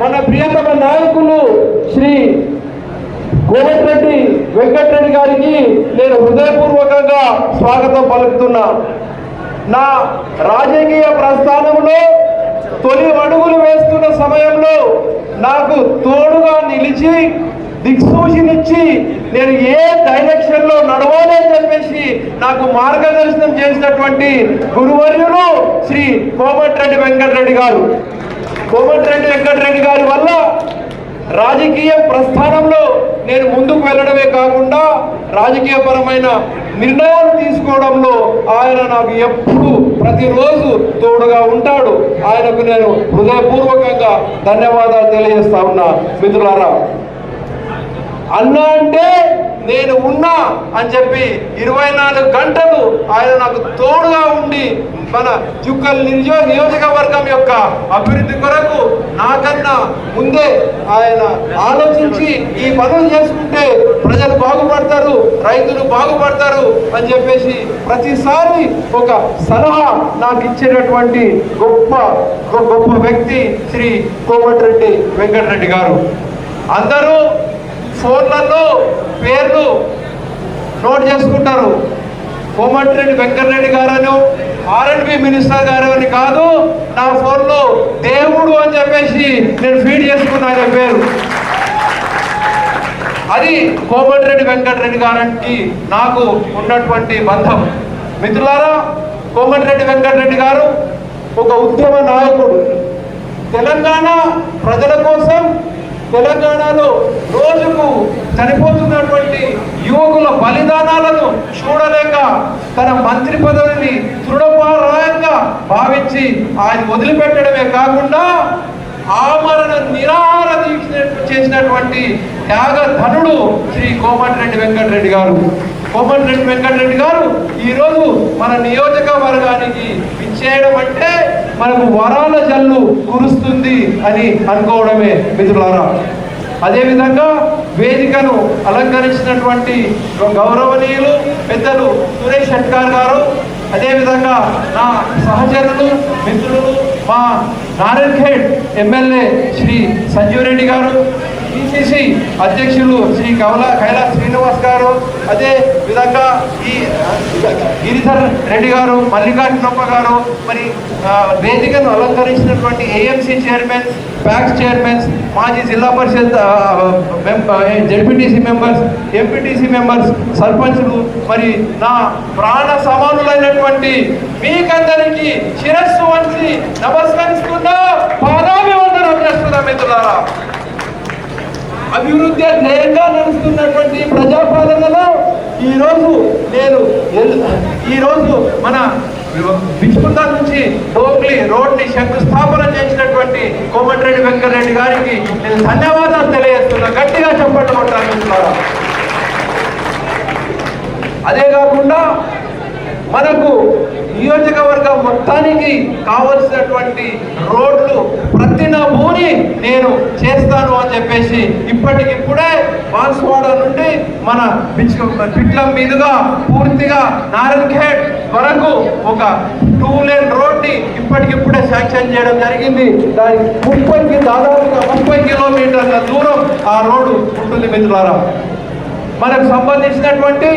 మన ప్రియతమ నాయకులు శ్రీ కోమటిరెడ్డి వెంకటరెడ్డి గారికి నేను హృదయపూర్వకంగా స్వాగతం పలుకుతున్నా. నా రాజకీయ ప్రస్థానంలో తొలి అడుగులు వేస్తున్న సమయంలో నాకు తోడుగా నిలిచి దిక్సూచినిచ్చి నేను ఏ డైరెక్షన్లో నడవాలని నడవాలి అని చెప్పేసి నాకు మార్గదర్శనం చేసినటువంటి గురువర్యులు శ్రీ కోమటిరెడ్డి వెంకటరెడ్డి గారు. కోమటిరెడ్డి వెంకటరెడ్డి గారి వల్ల రాజకీయ ప్రస్థానంలో నేను ముందుకు వెళ్ళడమే కాకుండా రాజకీయపరమైన నిర్ణయాలు తీసుకోవడంలో ఆయన నాకు ఎప్పుడు ప్రతిరోజు తోడుగా ఉంటాడు. ఆయనకు నేను హృదయపూర్వకంగా ధన్యవాదాలు తెలియజేస్తా ఉన్నా. మిత్రులారా అన్న అంటే నేను ఉన్నా అని చెప్పి ఇరవై నాలుగు గంటలు ఆయన నాకు తోడుగా ఉండి మన చుక్కల్ నిజ నియోజకవర్గం యొక్క అభివృద్ధి కొరకు నాకన్నా ముందే ఆయన ఆలోచించి ఈ పనులు చేసుకుంటే ప్రజలు బాగుపడతారు రైతులు బాగుపడతారు అని చెప్పేసి ప్రతిసారి ఒక సలహా నాకు ఇచ్చేటటువంటి గొప్ప గొప్ప వ్యక్తి శ్రీ కోమటిరెడ్డి వెంకటరెడ్డి గారు. అందరూ ఫోన్లలో పేర్లు నోట్ చేసుకుంటారు. కోమటిరెడ్డి వెంకటరెడ్డి గారను ఆర్ఎండ్బి మినిస్టర్ గారు అని కాదు నా ఫోన్లో దేవుడు అని చెప్పేసి నేను ఫీడ్ చేసుకున్నా ఆయన పేరు అది కోమటిరెడ్డి వెంకటరెడ్డి గారికి నాకు ఉన్నటువంటి బంధం. మిత్రులారా కోమటిరెడ్డి వెంకటరెడ్డి గారు ఒక ఉద్యమ నాయకుడు. తెలంగాణ ప్రజల కోసం తెలంగాణలో రోజుకు చనిపోతున్నటువంటి యువకుల బలిదానాలను చూడలేక తన మంత్రి పదవిని తృఢపారాయంగా భావించి ఆయన వదిలిపెట్టడమే కాకుండా ఆమరణ నిరాహార దీక్ష చేసినటువంటి త్యాగధనుడు శ్రీ కోమటిరెడ్డి వెంకటరెడ్డి గారు. కోమటిరెడ్డి వెంకటరెడ్డి గారు ఈరోజు మన నియోజకవర్గానికి ఇచ్చేయడం అంటే మనకు వరాల జల్లు కురుస్తుంది అని అనుకోవడమే మిత్రులారా. అదేవిధంగా వేదికను అలంకరించినటువంటి గౌరవనీయులు పెద్దలు సురేష్ షట్కార్ గారు అదేవిధంగా నా సహచరులు మిత్రులు మా నారాయణఖేడ్ ఎమ్మెల్యే శ్రీ సంజీవ్ రెడ్డి గారు పిసిసి అధ్యక్షులు శ్రీ కవల కైలాస్ శ్రీనివాస్ గారు అదే విధంగా ఈ గిరిధర్ రెడ్డి గారు మల్లికార్జునప్ప గారు మరి వేదికను అలంకరించినటువంటి ఏఎంసీ చైర్మన్ ప్యాక్స్ చైర్మన్స్ మాజీ zilla parishad ZPTC members MPTC members సర్పంచులు మరి నా ప్రాణ సమానులైనటువంటి మీకందరికీ శిరస్సు వంచి నమస్కరిస్తున్నా. పాదాభివందనం చేస్తున్నా మిత్రులారా. అభివృద్ధి ధ్యేయంగా నడుస్తున్నటువంటి ప్రజాపాలనలో ఈరోజు నేను ఈరోజు మన బిచ్చుకుంట నుంచి డోక్లీ రోడ్ని శంకుస్థాపన చేసినటువంటి కోమటిరెడ్డి వెంకటరెడ్డి గారికి నేను ధన్యవాదాలు తెలియజేస్తున్నా. గట్టిగా చెప్పండి కొట్టాలి అదే కాకుండా మనకు నియోజకవర్గం మొత్తానికి కావలసినటువంటి రోడ్లు ప్రతి నా నేను చేస్తాను అని చెప్పేసి ఇప్పటికిప్పుడే బాన్స్వాడ నుండి మన పిట్లం మీదుగా పూర్తిగా నారాయణఖేడ్ వరకు ఒక టూ లేన్ రోడ్ని ఇప్పటికిప్పుడే శాంక్షన్ చేయడం జరిగింది. దాని ముప్పైకి దాదాపుగా ముప్పై కిలోమీటర్ల దూరం ఆ రోడ్డు ఉంటుంది మిత్రులారా. మనకు సంబంధించినటువంటి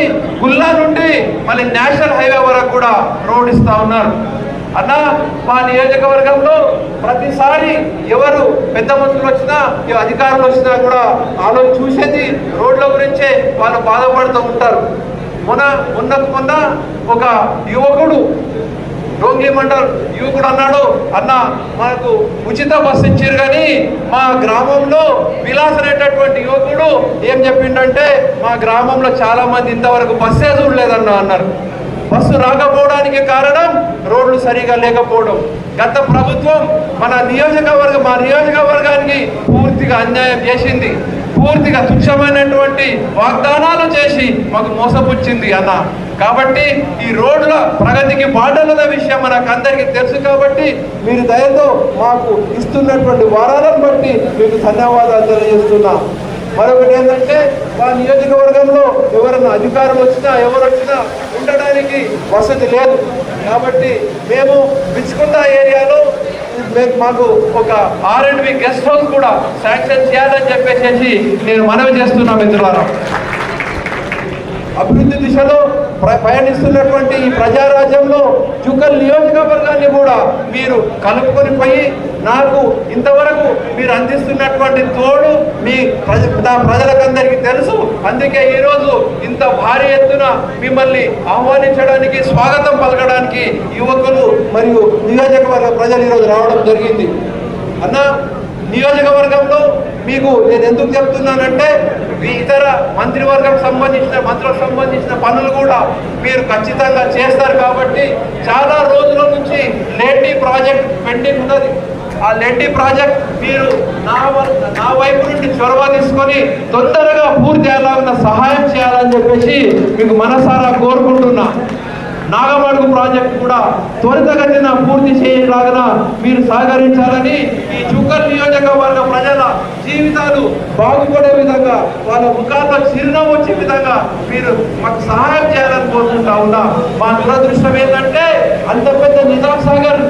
గుల్లా నుండి మళ్ళీ నేషనల్ హైవే కూడా రోడ్ ఇస్తా ఉన్నారు. అన్న మా నియోజకవర్గంలో ప్రతిసారి ఎవరు పెద్ద మనుషులు వచ్చినా అధికారులు వచ్చినా కూడా వాళ్ళు చూసేది రోడ్ల గురించే వాళ్ళు బాధపడుతూ ఉంటారు. మొన్న మొన్న మొన్న ఒక యువకుడు డోంగ్లీ మండల్ యువకుడు అన్నాడు అన్న మనకు ఉచిత బస్సు ఇచ్చారు కానీ మా గ్రామంలో విలాస్ అనేటటువంటి యువకుడు ఏం చెప్పిండంటే మా గ్రామంలో చాలా మంది ఇంతవరకు బస్సే చూడలేదన్న అన్నారు. బస్సు రాకపోవడానికి కారణం రోడ్లు సరిగా లేకపోవడం. గత ప్రభుత్వం మన నియోజకవర్గం మా నియోజకవర్గానికి పూర్తిగా అన్యాయం చేసింది. పూర్తిగా తుచ్చమైనటువంటి వాగ్దానాలు చేసి మాకు మోసపుచ్చింది అన్న. కాబట్టి ఈ రోడ్ల ప్రగతికి బాటలున్న విషయం మనకు అందరికీ తెలుసు కాబట్టి మీరు దయతో మాకు ఇస్తున్నటువంటి వారాలను బట్టి మీకు ధన్యవాదాలు తెలియజేస్తున్నా. మరొకటి ఏంటంటే మా నియోజకవర్గంలో ఎవరైనా అధికారులు వచ్చినా ఎవరు వచ్చినా ఉండడానికి వసతి లేదు. కాబట్టి మేము బిచ్చుకుంట ఏరియాలో మేము మాకు ఒక R and B guest house కూడా శాంక్షన్ చేయాలని చెప్పేసి నేను మనవి చేస్తున్నా మిత్రులారా. అభివృద్ధి దిశలో పయనిస్తున్నటువంటి ఈ ప్రజారాజ్యంలో జుకల్ నియోజకవర్గాన్ని కూడా మీరు కలుపుకొని పోయి నాకు ఇంతవరకు మీరు అందిస్తున్నటువంటి తోడు మీ ప్రజ నా ప్రజలకందరికీ తెలుసు. అందుకే ఈరోజు ఇంత భారీ ఎత్తున మిమ్మల్ని ఆహ్వానించడానికి స్వాగతం పలకడానికి యువకులు మరియు నియోజకవర్గ ప్రజలు ఈరోజు రావడం జరిగింది. అన్న నియోజకవర్గంలో మీకు నేను ఎందుకు చెప్తున్నానంటే మీ ఇతర మంత్రివర్గం సంబంధించిన మంత్రులకు సంబంధించిన పనులు కూడా మీరు ఖచ్చితంగా చేస్తారు కాబట్టి చాలా రోజుల నుంచి లేటీ ప్రాజెక్ట్ పెండింగ్ ఉన్నది. ఆ లెడ్డి ప్రాజెక్ట్ మీరు నా నా వైపు నుండి చొరవ తీసుకొని తొందరగా పూర్తి చేయాలన్న సహాయం చేయాలని చెప్పేసి మీకు మనసారా కోరుకుంటున్నా. నాగమడుగు ప్రాజెక్టు కూడా త్వరితగతిన పూర్తి చేయలాగా మీరు సహకరించాలని ఈ చుక్కల్ నియోజకవర్గ ప్రజల జీవితాలు బాగుపడే విధంగా వాళ్ళ ముఖాల్లో చిరునవ్వు వచ్చే విధంగా మీరు మాకు సహాయం చేయాలని కోరుకుంటా ఉన్నా. మా దురదృష్టం ఏంటంటే అంత పెద్ద నిజాం సాగర్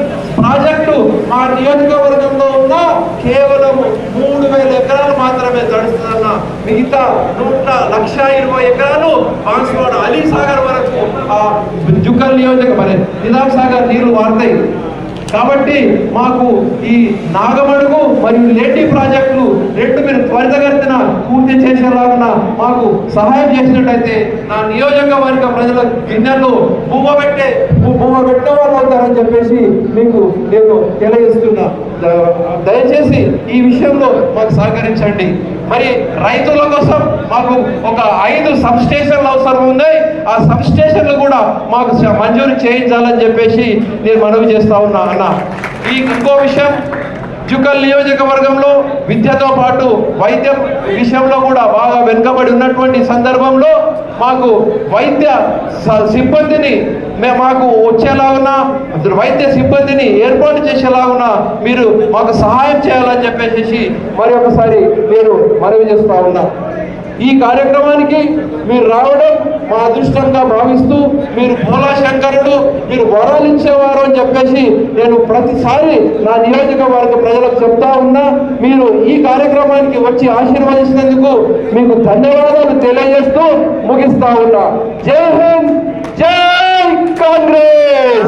ప్రాజెక్టు మా నియోజకవర్గంలో ఉన్న కేవలం మూడు వేల ఎకరాలు మాత్రమే తడుస్తుందన్న మిగతా నూట లక్ష ఇరవై ఎకరాలు బాన్స్వాడ అలీసాగర్ వరకు ఆ జుక్కల్ నియోజక మరి నిజాం సాగర్ నీళ్ళు వాడతాయి. కాబట్టి మాకు ఈ నాగమడుగు మరియు లేటి ప్రాజెక్టులు రెండు మీరు త్వరితగతిన పూర్తి చేసేలాగా మాకు సహాయం చేసినట్టయితే నా నియోజకవర్గ ప్రజల గిన్నెల్లో పువ్వ పెట్టే పు- పువ్వ పెట్టే వాళ్ళు అవుతారని చెప్పేసి మీకు నేను తెలియజేస్తున్నా. దయచేసి ఈ విషయంలో మాకు సహకరించండి. మరి రైతుల కోసం మాకు ఒక ఐదు సబ్ స్టేషన్లు అవసరం ఉన్నాయి. ఆ సబ్ స్టేషన్లు కూడా మాకు మంజూరు చేయించాలని చెప్పేసి నేను మనవి చేస్తా ఉన్నా అన్న. ఈ ఇంకో విషయం జుకల్ నియోజకవర్గంలో విద్యతో పాటు వైద్యం విషయంలో కూడా బాగా వెనుకబడి ఉన్నటువంటి సందర్భంలో మాకు వైద్య స- సిబ్బందిని మేము మాకు వచ్చేలాగున వైద్య సిబ్బందిని ఏర్పాటు చేసేలాగున మీరు మాకు సహాయం చేయాలని చెప్పేసి మరి ఒకసారి నేను మనవి చేస్తా ఉన్నా. ఈ కార్యక్రమానికి మీరు రావడం మా అదృష్టంగా భావిస్తూ మీరు భోలా శంకరుడు మీరు వరాలు ఇచ్చేవారు అని చెప్పేసి నేను ప్రతిసారి నా నియోజకవర్గ ప్రజలకు చెప్తా ఉన్నా. మీరు ఈ కార్యక్రమానికి వచ్చి ఆశీర్వదించినందుకు మీకు ధన్యవాదాలు తెలియజేస్తూ ముగిస్తా ఉన్నా. జై హింద్! జై কংগ্রেস